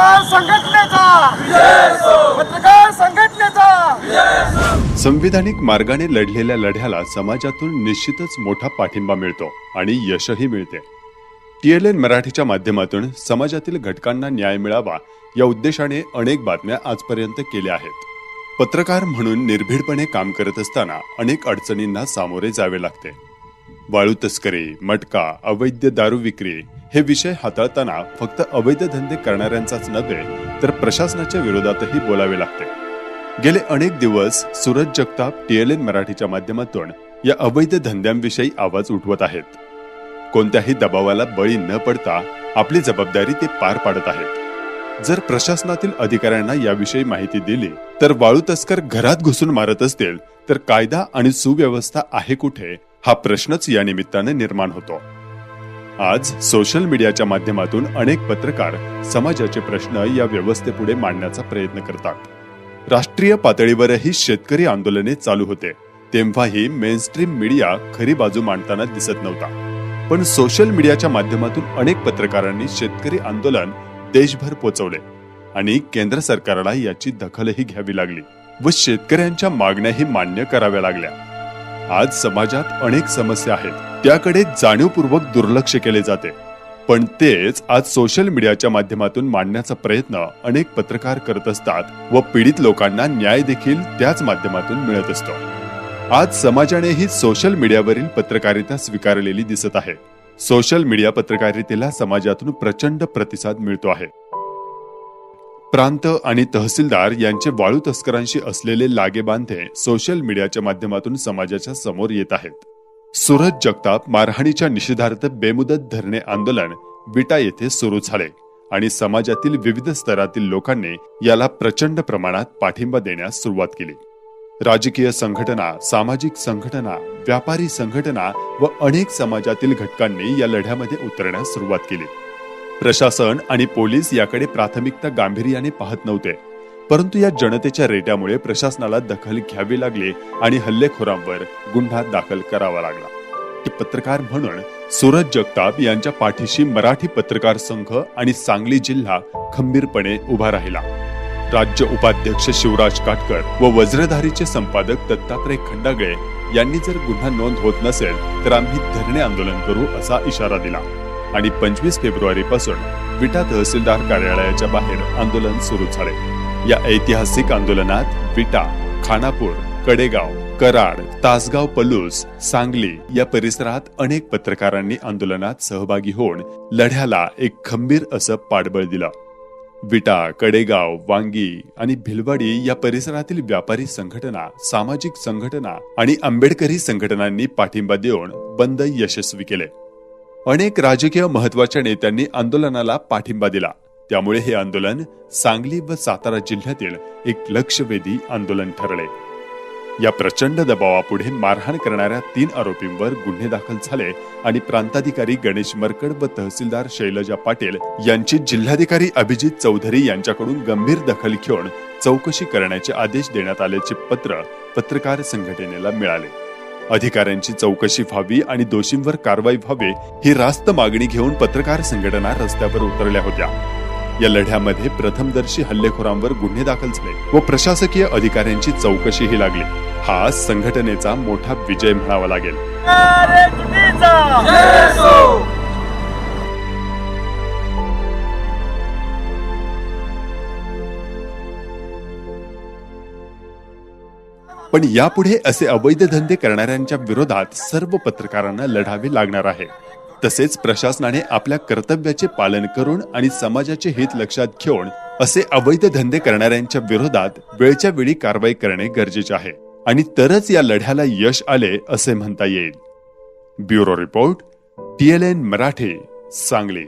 पत्रकार संघटनेचा. पत्रकार संघटनेचा. संविधानिक मार्गाने लढलेल्या लढ्याला समाजातून निश्चितच मोठा पाठिंबा मिळतो आणि यशही मिळते. टीएलएन मराठीच्या माध्यमातून समाजातील घटकांना न्याय मिळावा या उद्देशाने अनेक बातम्या आजपर्यंत केल्या आहेत. पत्रकार म्हणून निर्भीडपणे काम करत असताना अनेक अडचणींना सामोरे जावे लागते. वाळू तस्करी मटका अवैध दारू विक्री हे विषय हाताळताना फक्त अवैध धंदे करणाऱ्यांचाच नव्हे तर प्रशासनाच्या विरोधातही बोलावे लागते. गेले अनेक दिवस सूरज जगताप टीएलएन मराठीच्या माध्यमातून या अवैध धंद्यांविषयी आवाज उठवत आहेत. कोणत्याही दबावाला बळी न पडता आपली जबाबदारी ते पार पाडत आहेत. जर प्रशासनातील अधिकाऱ्यांना याविषयी माहिती दिली तर वाळू तस्कर घरात घुसून मारत असतील तर कायदा आणि सुव्यवस्था आहे कुठे हा प्रश्नच या निमित्ताने निर्माण होतो. आज सोशल मीडियाच्या माध्यमातून अनेक पत्रकार समाजाचे प्रश्न या व्यवस्थेपुढे मांडण्याचा प्रयत्न करतात. राष्ट्रीय पातळीवरही शेतकरी आंदोलने चालू होते. तेव्हाही मेनस्ट्रीम मीडिया खरी बाजू मांडताना दिसत नव्हता. पण सोशल मीडियाच्या माध्यमातून अनेक पत्रकारांनी शेतकरी आंदोलन देशभर पोचवले आणि केंद्र सरकारला याची दखलही घ्यावी लागली व शेतकऱ्यांच्या मागण्याही मान्य कराव्या लागल्या. आज समाजात अनेक समस्या आहेत. त्याकडे जाणीवपूर्वक दुर्लक्ष केले जाते. पण तेच आज सोशल मीडियाच्या माध्यमातून मांडण्याचा प्रयत्न अनेक पत्रकार करत असतात व पीडित लोकांना न्याय देखील त्याच माध्यमातून मिळत असतो. आज समाजानेही सोशल मीडियावरील पत्रकारिता स्वीकारलेली दिसत आहे. सोशल मीडिया पत्रकारितेला समाजातून प्रचंड प्रतिसाद मिळतो आहे. प्रांत आणि तहसीलदार यांचे वाळू तस्करांशी असलेले लागेबांधे सोशल मीडियाच्या माध्यमातून समाजाच्या समोर येत आहेत. सुरज जगताप मारहाणीच्या निषेधार्थ बेमुदत धरणे आंदोलन विटा येथे सुरू झाले आणि समाजातील विविध स्तरातील लोकांनी याला प्रचंड प्रमाणात पाठिंबा देण्यास सुरुवात केली. राजकीय संघटना सामाजिक संघटना व्यापारी संघटना व अनेक समाजातील घटकांनी या लढ्यामध्ये उतरण्यास सुरुवात केली. प्रशासन आणि पोलीस याकडे प्राथमिकता गांभीर्याने पाहत नव्हते. परंतु या जनतेच्या रेट्यामुळे प्रशासनाला दखल घ्यावी लागली आणि हल्लेखोरांवर गुन्हा दाखल करावा लागला. पत्रकार म्हणून सूरज जगताप यांच्या पाठीशी मराठी पत्रकार संघ आणि सांगली जिल्हा खंबीरपणे उभा राहिला. राज्य उपाध्यक्ष शिवराज काटकर व वज्रधारीचे संपादक दत्तात्रय खंडागळे यांनी जर गुन्हा नोंद होत नसेल तर आम्ही धरणे आंदोलन करू असा इशारा दिला. आणि पंचवीस फेब्रुवारी पासून विटा तहसीलदार कार्यालयाच्या बाहेर आंदोलन सुरू झाले. या ऐतिहासिक आंदोलनात विटा खानापूर कडेगाव कराड तासगाव पलूस सांगली या परिसरात अनेक पत्रकारांनी आंदोलनात सहभागी होऊन लढ्याला एक खंबीर असं पाठबळ दिलं. विटा कडेगाव वांगी आणि भिलवाडी या परिसरातील व्यापारी संघटना सामाजिक संघटना आणि आंबेडकरी संघटनांनी पाठिंबा देऊन बंद यशस्वी केले. अनेक राजकीय महत्त्वाच्या नेत्यांनी आंदोलनाला पाठिंबा दिला. त्यामुळे हे आंदोलन सांगली व सातारा जिल्ह्यातील एक लक्षवेधी आंदोलन ठरले. या प्रचंड दबावापुढे मारहाण करणाऱ्या तीन आरोपींवर गुन्हे दाखल झाले आणि प्रांताधिकारी गणेश मरकड व तहसीलदार शैलजा पाटील यांची जिल्हाधिकारी अभिजित चौधरी यांच्याकडून गंभीर दखल घेऊन चौकशी करण्याचे आदेश देण्यात आल्याचे पत्र पत्रकार संघटनेला मिळाले. अधिकाऱ्यांची चौकशी व्हावी आणि दोषींवर कारवाई व्हावी ही रास्त मागणी घेऊन पत्रकार संघटना रस्त्यावर उतरल्या होत्या. या लढ्यामध्ये प्रथमदर्शी हल्लेखोरांवर गुन्हे दाखल झाले व प्रशासकीय अधिकाऱ्यांची चौकशीही लागली. हा संघटनेचा मोठा विजय म्हणावा लागेल. पण यापुढे असे अवैध धंदे करणाऱ्यांच्या विरोधात सर्व पत्रकारांना लढावे लागणार आहे. तसेच प्रशासनाने आपल्या कर्तव्याचे पालन करून आणि समाजाचे हित लक्षात घेऊन असे अवैध धंदे करणाऱ्यांच्या विरोधात वेळच्या वेळी कारवाई करणे गरजेचे आहे. आणि तरच या लढ्याला यश आले असे म्हणता येईल. Bureau report TLN Marathi Sangli.